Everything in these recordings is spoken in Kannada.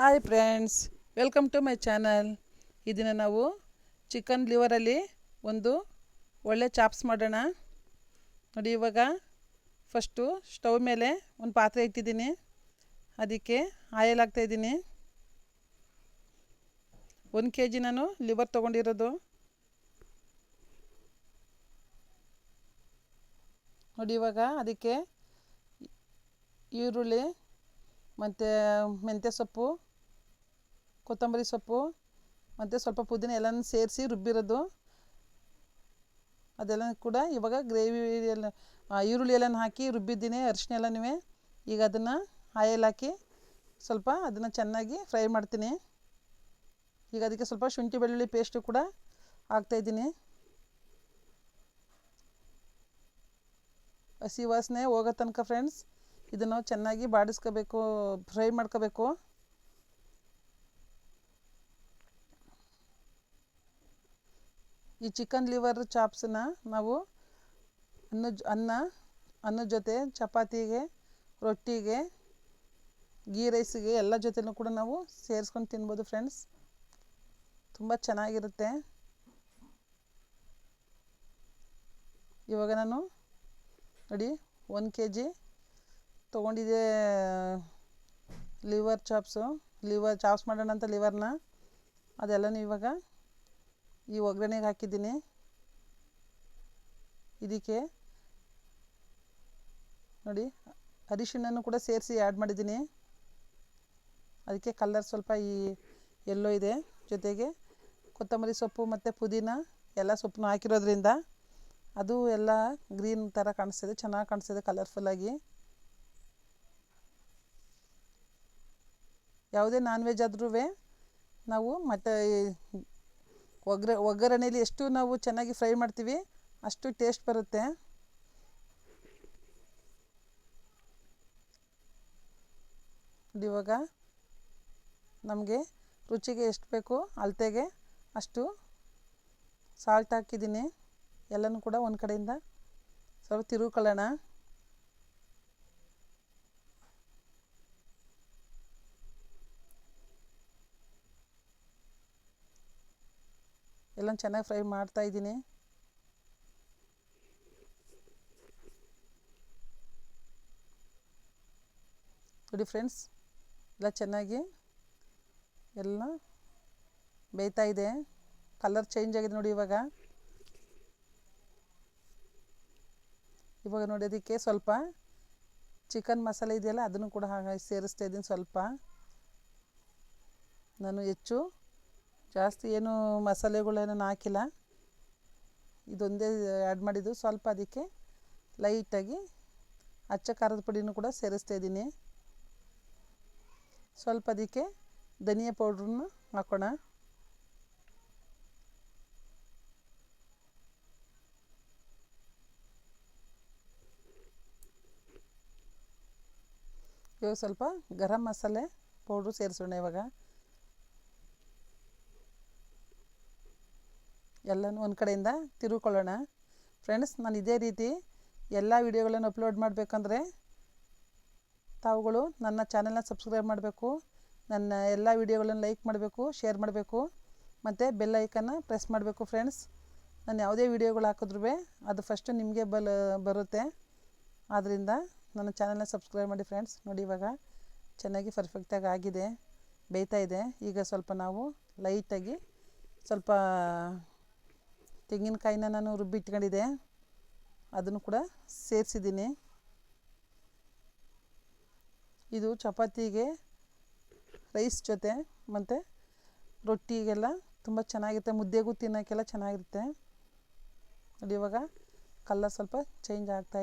Hi friends, welcome to my channel. ಇದನ್ನು ನಾವು ಚಿಕನ್ ಲಿವರಲ್ಲಿ ಒಂದು ಒಳ್ಳೆ ಚಾಪ್ಸ್ ಮಾಡೋಣ. ನೋಡಿ, ಇವಾಗ ಫಸ್ಟು ಸ್ಟವ್ ಮೇಲೆ ಒಂದು ಪಾತ್ರೆ ಇಟ್ಟಿದ್ದೀನಿ. ಅದಕ್ಕೆ ಆಯಿಲ್ ಹಾಕ್ತಾಯಿದ್ದೀನಿ ಒಂದು ಕೆ ಜಿ ನಾನು ಲಿವರ್ ತೊಗೊಂಡಿರೋದು. ನೋಡಿ, ಇವಾಗ ಅದಕ್ಕೆ ಈರುಳ್ಳಿ, ಮತ್ತು ಮೆಂತ್ಯ ಸೊಪ್ಪು ಕೊತ್ತಂಬರಿ ಸೊಪ್ಪು, ಮತ್ತು ಸ್ವಲ್ಪ ಪುದೀನ ಎಲ್ಲನೂ ಸೇರಿಸಿ ರುಬ್ಬಿರೋದು. ಅದೆಲ್ಲ ಕೂಡ ಇವಾಗ ಗ್ರೇವಿ ಎಲ್ಲ ಈರುಳ್ಳಿ ಎಲ್ಲನೂ ಹಾಕಿ ರುಬ್ಬಿದ್ದೀನಿ ಅರಿಶಿನ ಎಲ್ಲನೂ ಈಗ ಅದನ್ನು ಆಯಲ್ ಹಾಕಿ ಸ್ವಲ್ಪ ಅದನ್ನು ಚೆನ್ನಾಗಿ ಫ್ರೈ ಮಾಡ್ತೀನಿ. ಈಗ ಅದಕ್ಕೆ ಸ್ವಲ್ಪ ಶುಂಠಿ ಬೆಳ್ಳುಳ್ಳಿ ಪೇಸ್ಟು ಕೂಡ ಹಾಕ್ತಾಯಿದ್ದೀನಿ ಹಸಿ ವಾಸನೆ ಹೋಗೋ ತನಕ ಫ್ರೆಂಡ್ಸ್ ಇದನ್ನು ಚೆನ್ನಾಗಿ ಬಾಡಿಸ್ಕೋಬೇಕು, ಫ್ರೈ ಮಾಡ್ಕೋಬೇಕು. ಈ ಚಿಕನ್ ಲಿವರ್ ಚಾಪ್ಸನ್ನ ನಾವು ಅನ್ನ ಅನ್ನ ಅನ್ನದ ಜೊತೆ, ಚಪಾತಿಗೆ, ರೊಟ್ಟಿಗೆ ಗೀ ರೈಸಿಗೆ ಎಲ್ಲ ಜೊತೆನೂ ಕೂಡ ನಾವು ಸೇರಿಸ್ಕೊಂಡು ತಿನ್ಬೋದು ಫ್ರೆಂಡ್ಸ್ ತುಂಬ ಚೆನ್ನಾಗಿರುತ್ತೆ. ಇವಾಗ ನಾನು ನೋಡಿ ಒಂದು ಕೆ ಜಿ ತೊಗೊಂಡಿದ್ದೆ ಲಿವರ್ ಚಾಪ್ಸು ಲಿವರ್ ಚಾಪ್ಸ್ ಮಾಡೋಣ ಅಂತ ಲಿವರ್ನ ಅದೆಲ್ಲನೂ ಇವಾಗ ಈ ಒಗ್ಗರಣೆಗೆ ಹಾಕಿದ್ದೀನಿ. ಇದಕ್ಕೆ ನೋಡಿ, ಅರಿಶಿಣನೂ ಕೂಡ ಸೇರಿಸಿ ಆ್ಯಡ್ ಮಾಡಿದ್ದೀನಿ. ಅದಕ್ಕೆ ಕಲರ್ ಸ್ವಲ್ಪ ಈ ಎಲ್ಲೋ ಇದೆ. ಜೊತೆಗೆ ಕೊತ್ತಂಬರಿ ಸೊಪ್ಪು ಮತ್ತು ಪುದೀನ ಎಲ್ಲ ಸೊಪ್ಪನ್ನು ಹಾಕಿರೋದ್ರಿಂದ ಅದು ಎಲ್ಲ ಗ್ರೀನ್ ಥರ ಕಾಣಿಸ್ತಿದೆ, ಚೆನ್ನಾಗಿ ಕಾಣಿಸ್ತಿದೆ ಕಲರ್ಫುಲ್ಲಾಗಿ ಯಾವುದೇ ನಾನ್ ವೆಜ್ ಆದ್ರೂ ನಾವು ಮತ್ತು ಒಗ್ರ ಒಗ್ಗರಣೆಯಲ್ಲಿ ಎಷ್ಟು ನಾವು ಚೆನ್ನಾಗಿ ಫ್ರೈ ಮಾಡ್ತೀವಿ, ಅಷ್ಟು ಟೇಸ್ಟ್ ಬರುತ್ತೆ. ಇವಾಗ ನಮಗೆ ರುಚಿಗೆ ಎಷ್ಟು ಬೇಕು, ಅಳತೆಗೆ ಅಷ್ಟು ಸಾಲ್ಟ್ ಹಾಕಿದ್ದೀನಿ. ಎಲ್ಲನೂ ಕೂಡ ಒಂದು ಕಡೆಯಿಂದ ಸ್ವಲ್ಪ ತಿರುಗ್ಕೊಳ್ಳೋಣ ಎಲ್ಲ ಚೆನ್ನಾಗಿ ಫ್ರೈ ಮಾಡ್ತಾ ಇದ್ದೀನಿ. ನೋಡಿ ಫ್ರೆಂಡ್ಸ್, ಎಲ್ಲ ಚೆನ್ನಾಗಿ ಎಲ್ಲ ಬೇಯ್ತಾ ಇದೆ. ಕಲರ್ ಚೇಂಜ್ ಆಗಿದೆ ನೋಡಿ ಇವಾಗ. ಇವಾಗ ನೋಡಿ ಅದಕ್ಕೆ ಸ್ವಲ್ಪ ಚಿಕನ್ ಮಸಾಲೆ ಇದೆಯಲ್ಲ ಅದನ್ನು ಕೂಡ ಹಾಗೆ ಸೇರಿಸ್ತಾ ಇದ್ದೀನಿ ಸ್ವಲ್ಪ. ನಾನು ಹೆಚ್ಚು ಜಾಸ್ತಿ ಏನು ಮಸಾಲೆಗಳೇನು ಹಾಕಿಲ್ಲ. ಇದೊಂದೇ ಆ್ಯಡ್ ಮಾಡಿದ್ದು. ಸ್ವಲ್ಪ ಅದಕ್ಕೆ ಲೈಟಾಗಿ ಅಚ್ಚ ಖಾರದ ಪುಡಿನೂ ಕೂಡ ಸೇರಿಸ್ತಾ ಇದ್ದೀನಿ. ಸ್ವಲ್ಪ ಅದಕ್ಕೆ ಧನಿಯಾ ಪೌಡ್ರನ್ನು ಹಾಕೋಣ. ಇವಾಗ ಸ್ವಲ್ಪ ಗರಂ ಮಸಾಲೆ ಪೌಡ್ರು ಸೇರಿಸೋಣ ಇವಾಗ. ಎಲ್ಲನೂ ಒಂದು ಕಡೆಯಿಂದ ತಿರುಕೊಳ್ಳೋಣ. ಫ್ರೆಂಡ್ಸ್ ನಾನು ಇದೇ ರೀತಿ ಎಲ್ಲ ವಿಡಿಯೋಗಳನ್ನು ಅಪ್ಲೋಡ್ ಮಾಡಬೇಕಂದ್ರೆ ತಾವುಗಳು ನನ್ನ ಚಾನೆಲ್ನ ಸಬ್ಸ್ಕ್ರೈಬ್ ಮಾಡಬೇಕು, ನನ್ನ ಎಲ್ಲ ವಿಡಿಯೋಗಳನ್ನು ಲೈಕ್ ಮಾಡಬೇಕು ಶೇರ್ ಮಾಡಬೇಕು, ಮತ್ತು ಬೆಲ್ ಐಕನ್ನ ಪ್ರೆಸ್ ಮಾಡಬೇಕು ಫ್ರೆಂಡ್ಸ್ ನಾನು ಯಾವುದೇ ವಿಡಿಯೋಗಳು ಹಾಕಿದ್ರೂ ಅದು ಫಸ್ಟು ನಿಮಗೆ ಬಲ, ಬರುತ್ತೆ. ಆದ್ದರಿಂದ ನನ್ನ ಚಾನೆಲ್ನ ಸಬ್ಸ್ಕ್ರೈಬ್ ಮಾಡಿ ಫ್ರೆಂಡ್ಸ್ ನೋಡಿ ಇವಾಗ ಚೆನ್ನಾಗಿ ಪರ್ಫೆಕ್ಟಾಗಿ ಆಗಿದೆ, ಬೇಯ್ತಾ ಇದೆ. ಈಗ ಸ್ವಲ್ಪ ನಾವು ಲೈಟಾಗಿ ಸ್ವಲ್ಪ ತೆಂಗಿನಕಾಯಿನ ನಾನು ರುಬ್ಬಿಟ್ಕೊಂಡಿದ್ದೆ ಅದನ್ನು ಕೂಡ ಸೇರಿಸಿದ್ದೀನಿ. ಇದು ಚಪಾತಿಗೆ ರೈಸ್ ಜೊತೆ ಮತ್ತು ರೊಟ್ಟಿಗೆಲ್ಲ ತುಂಬ ಚೆನ್ನಾಗಿರುತ್ತೆ. ಮುದ್ದೆಗೂ ತಿನ್ನೋಕ್ಕೆಲ್ಲ ಚೆನ್ನಾಗಿರುತ್ತೆ. ನೋಡಿ ಇವಾಗ ಕಲರ್ ಸ್ವಲ್ಪ ಚೇಂಜ್ ಆಗ್ತಾ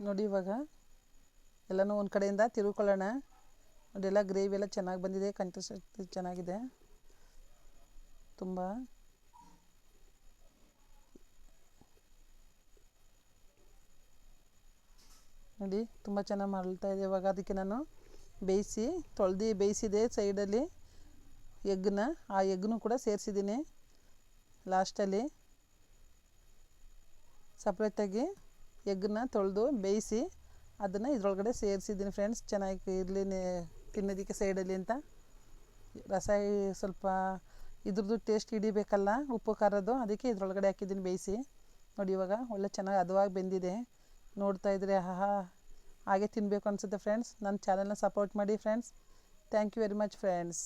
ನೋಡಿ ಇವಾಗ. ಎಲ್ಲನೂ ಒಂದು ಕಡೆಯಿಂದ ತಿರುಕೊಳ್ಳೋಣ. ನೋಡಿ ಎಲ್ಲ ಗ್ರೇವಿ ಎಲ್ಲ ಚೆನ್ನಾಗಿ ಬಂದಿದೆ ಕಂಟೆಸ್ಟ್ ಚೆನ್ನಾಗಿದೆ. ತುಂಬ. ನೋಡಿ, ತುಂಬ ಚೆನ್ನಾಗಿ ಮಾಡ್ತಾ ಇದೆ ಇವಾಗ. ಅದಕ್ಕೆ ನಾನು ಬೇಯಿಸಿ, ತೊಳೆದು ಬೇಯಿಸಿದೆ ಸೈಡಲ್ಲಿ ಎಗ್ನ ಆ ಎಗ್ನು ಕೂಡ ಸೇರಿಸಿದ್ದೀನಿ ಲಾಸ್ಟಲ್ಲಿ. ಸಪ್ರೇಟಾಗಿ. ಎಗ್ಗನ್ನ ತೊಳೆದು ಬೇಯಿಸಿ ಅದನ್ನು ಇದರೊಳಗಡೆ ಸೇರಿಸಿದ್ದೀನಿ ಫ್ರೆಂಡ್ಸ್. ಚೆನ್ನಾಗಿ ಇರಲಿ ತಿನ್ನೋದಕ್ಕೆ ಸೈಡಲ್ಲಿ ಅಂತ. ರಸ ಸ್ವಲ್ಪ ಇದ್ರದ್ದು ಟೇಸ್ಟ್ ಹಿಡಿಬೇಕಲ್ಲ, ಉಪ್ಪು ಖಾರದ್ದು, ಅದಕ್ಕೆ ಇದರೊಳಗಡೆ ಹಾಕಿದ್ದೀನಿ ಬೇಯಿಸಿ. ನೋಡಿ ಇವಾಗ ಒಳ್ಳೆ ಚೆನ್ನಾಗಿ ಹದವಾಗಿ ಬೆಂದಿದೆ. ನೋಡ್ತಾ ಇದ್ರೆ ಆಹಾ ಹಾಗೆ ತಿನ್ನಬೇಕು ಅನಿಸುತ್ತೆ ಫ್ರೆಂಡ್ಸ್. ನನ್ನ ಚಾನಲ್ನ ಸಪೋರ್ಟ್ ಮಾಡಿ friends. Thank you very much friends.